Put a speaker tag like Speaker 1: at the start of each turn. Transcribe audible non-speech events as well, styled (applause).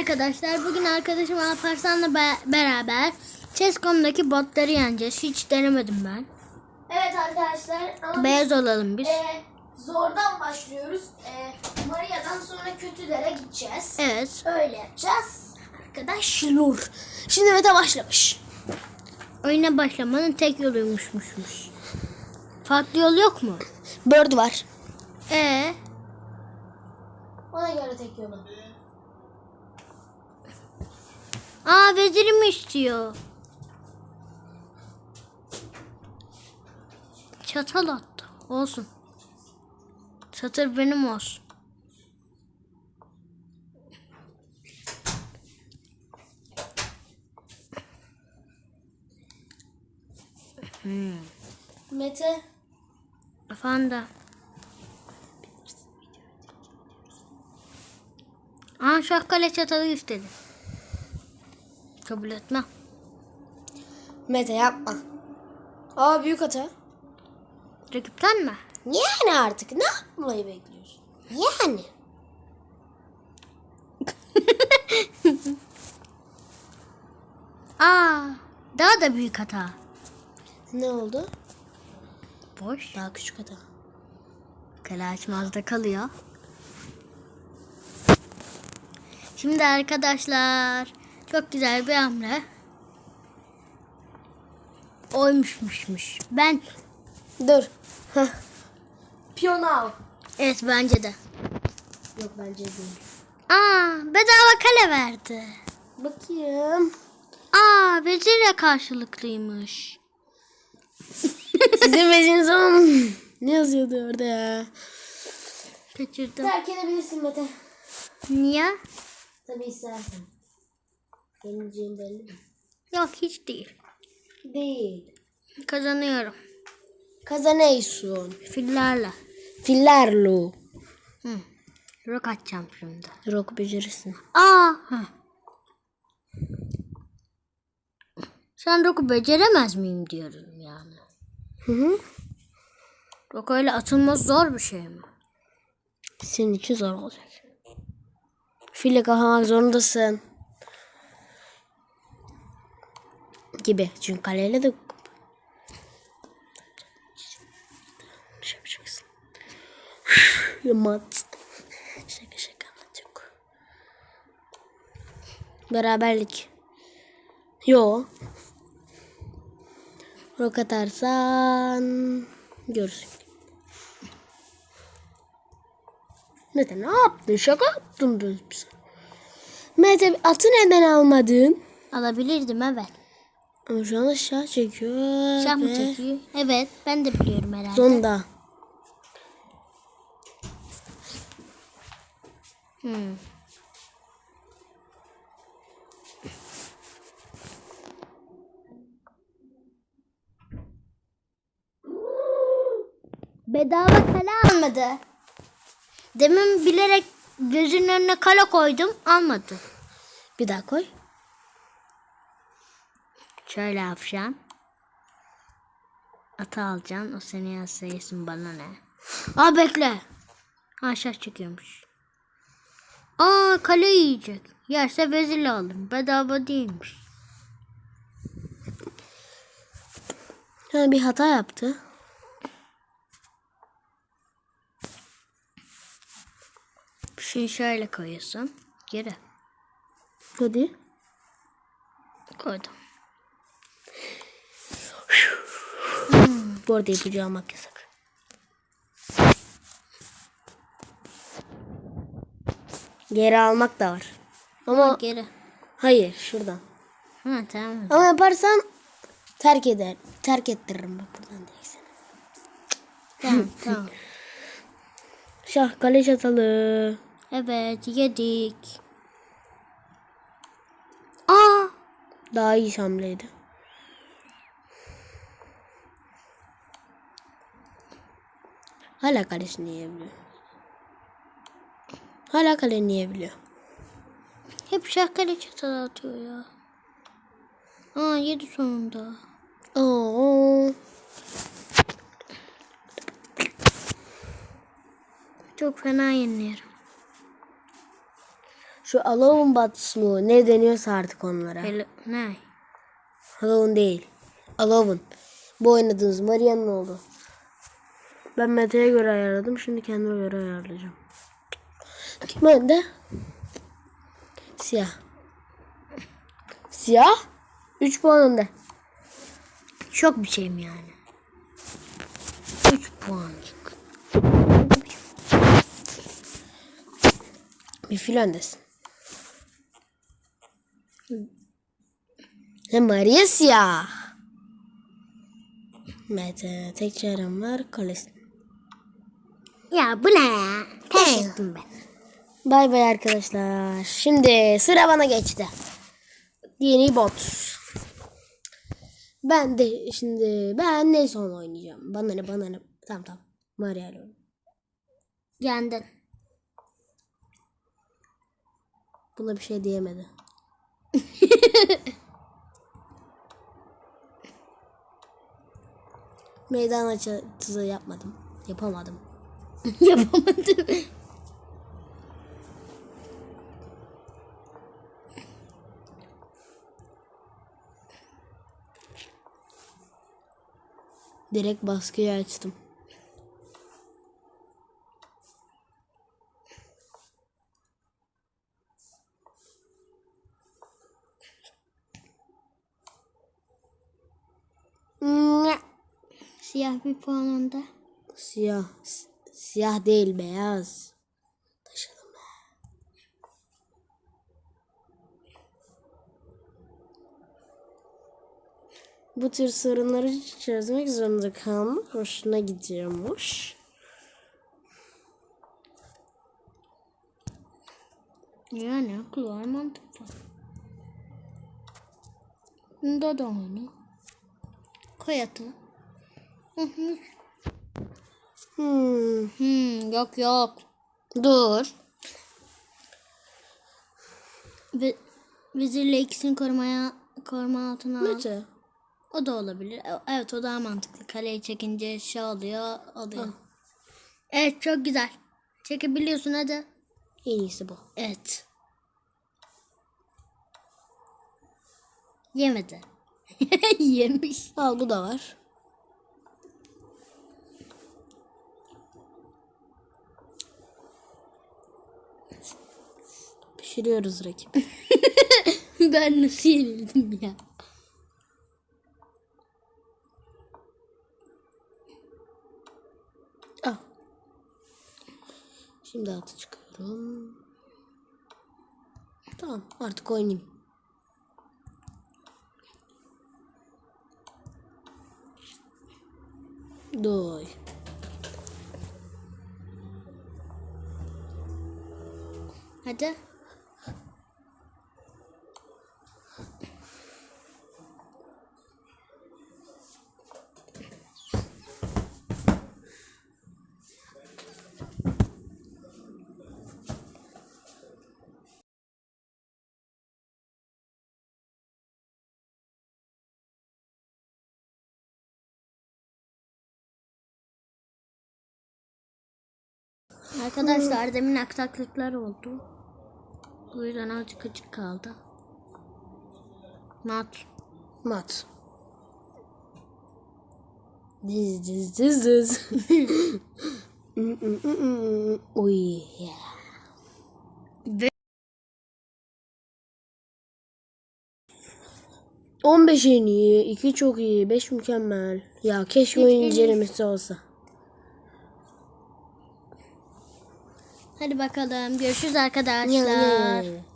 Speaker 1: arkadaşlar. Bugün arkadaşım Alparslan'la be- beraber Chess.com'daki botları yeneceğiz. Hiç denemedim ben.
Speaker 2: Evet arkadaşlar
Speaker 1: Beyaz olalım biz.
Speaker 2: biz, e, zordan başlıyoruz. E, Maria'dan sonra kötülere gideceğiz.
Speaker 1: Evet.
Speaker 2: Öyle yapacağız. Arkadaşlar. Şimdi Mete başlamış.
Speaker 1: Oyuna başlamanın tek yoluymuşmuşmuş. Farklı yol yok mu?
Speaker 2: Bird var.
Speaker 1: Ee,
Speaker 2: Ona göre tek yolu.
Speaker 1: Aa vezirimi istiyor. Çatal attı. Olsun. Satır benim olsun.
Speaker 2: Mete.
Speaker 1: Efendim. Aa şahkale çatalı istedi. Kabul etmem.
Speaker 2: Mete yapma. Aa büyük hata.
Speaker 1: Rakipten mi?
Speaker 2: Yani artık ne yapmayı bekliyorsun? Yani. (laughs)
Speaker 1: Aa, daha da büyük hata.
Speaker 2: Ne oldu?
Speaker 1: Boş.
Speaker 2: Daha küçük hata.
Speaker 1: Kale açmazda kalıyor. Şimdi arkadaşlar çok güzel bir hamle. Oymuşmuşmuş. Ben
Speaker 2: Dur. Heh. Piyonu al.
Speaker 1: evet bence de.
Speaker 2: Yok bence değil.
Speaker 1: Aa bedava kale verdi.
Speaker 2: Bakayım.
Speaker 1: Aa vezirle karşılıklıymış.
Speaker 2: Sizin veziniz ama ne yazıyordu orada ya?
Speaker 1: Kaçırdım.
Speaker 2: Terk edebilirsin Mete.
Speaker 1: Niye?
Speaker 2: Tabii istersen. Geleceğin belli mi?
Speaker 1: Yok hiç değil.
Speaker 2: Değil.
Speaker 1: Kazanıyorum.
Speaker 2: Kazanıyorsun.
Speaker 1: Fillerle.
Speaker 2: Fillerlo.
Speaker 1: Hı. Rok atacağım şimdi.
Speaker 2: Rock becerirsin.
Speaker 1: Aa. Hı. Sen roku beceremez miyim diyorum yani.
Speaker 2: Hı hı.
Speaker 1: Rok öyle atılması zor bir şey mi?
Speaker 2: Senin için zor olacak. File kahramak zorundasın. Gibi. Çünkü kaleyle de şey yapacaksın. Mat. Şaka şaka yok. Beraberlik. Yo. Rok atarsan görürsün. Mete ne yaptın? Şaka yaptın biz. Mete atı neden almadın?
Speaker 1: Alabilirdim evet.
Speaker 2: Ama şu an aşağı çekiyor.
Speaker 1: Şah mı çekiyor? Evet ben de biliyorum herhalde.
Speaker 2: Zonda.
Speaker 1: Hmm. Bedava kale almadı. Demin bilerek gözünün önüne kale koydum almadı.
Speaker 2: Bir daha koy.
Speaker 1: Şöyle yapacağım. Atı alacaksın. O seni yazsa yesin bana ne. Aa bekle. Aşağı çekiyormuş. Aa kale yiyecek. Yerse vezirle aldım. Bedava değilmiş.
Speaker 2: Ha, bir hata yaptı.
Speaker 1: Şimdi şöyle koyuyorsun. Geri
Speaker 2: Hadi.
Speaker 1: koydum.
Speaker 2: Bu arada ipucu almak yasak. Geri almak da var. Ama
Speaker 1: Geri.
Speaker 2: hayır şuradan.
Speaker 1: Ha tamam.
Speaker 2: Ama yaparsan terk eder. Terk ettiririm bak buradan değilsen.
Speaker 1: Tamam (laughs) tamam.
Speaker 2: Şah kale çatalı.
Speaker 1: Evet yedik. Aa
Speaker 2: Daha iyi hamleydi. Hala kalesini yiyebiliyor. Hala kaleni yiyebiliyor.
Speaker 1: hep şarkılı çatal atıyor ya. Aa yedi sonunda.
Speaker 2: Oo.
Speaker 1: Çok fena yeniliyorum.
Speaker 2: Şu Alone Bots mu? Ne deniyorsa artık onlara.
Speaker 1: Hele, ne?
Speaker 2: Alone değil. Alone. Bu oynadığınız Maria'nın oldu. Ben Mete'ye göre ayarladım. Şimdi kendime göre ayarlayacağım. Kim önde? Siyah. Siyah. 3 puan önde.
Speaker 1: Çok bir şey mi yani? 3 puancık.
Speaker 2: Bir fil öndesin. He Maria siyah. Mete tek çarem var kalesin.
Speaker 1: Ya bu ne ya? Ettim ben.
Speaker 2: Bay bay arkadaşlar. Şimdi sıra bana geçti. Yeni bot. Ben de şimdi ben ne son oynayacağım. Bana ne bana ne. Tamam tamam. Oynayayım.
Speaker 1: Yendin.
Speaker 2: Buna bir şey diyemedi. (laughs) Meydan açısı yapmadım. Yapamadım. (laughs)
Speaker 1: Yapamadım.
Speaker 2: Direkt baskıyı açtım.
Speaker 1: Siyah bir puan önde.
Speaker 2: Siyah. Siyah değil beyaz. Taşıdım be. Bu tür sorunları çözmek zorunda kalmak hoşuna gidiyormuş.
Speaker 1: Yani akıl var mantık var. Bunda da onu. Koy atı. Hı hı.
Speaker 2: Hmm.
Speaker 1: Hmm, yok yok.
Speaker 2: Dur.
Speaker 1: Ve vezirle ikisini korumaya koruma altına al.
Speaker 2: Mete.
Speaker 1: O da olabilir. E- Evet o daha mantıklı. Kaleyi çekince şey oluyor. Oluyor. Evet çok güzel. Çekebiliyorsun hadi.
Speaker 2: En iyisi bu.
Speaker 1: Evet. Yemedi. (laughs) Yemiş.
Speaker 2: Al bu da var. Pişiriyoruz rakip. (laughs)
Speaker 1: ben nasıl yenildim ya?
Speaker 2: Al. Şimdi atı çıkıyorum. Tamam artık oynayayım. Doy.
Speaker 1: Hadi. Arkadaşlar demin aksaklıklar oldu. O yüzden azıcık açık kaldı. Mat.
Speaker 2: Mat. Diz diz diz diz. (laughs) Oy yeah.
Speaker 1: Ve-
Speaker 2: 15 en iyi, 2 çok iyi, 5 mükemmel. Ya keşke oyun incelemesi olsa.
Speaker 1: Hadi bakalım. Görüşürüz arkadaşlar.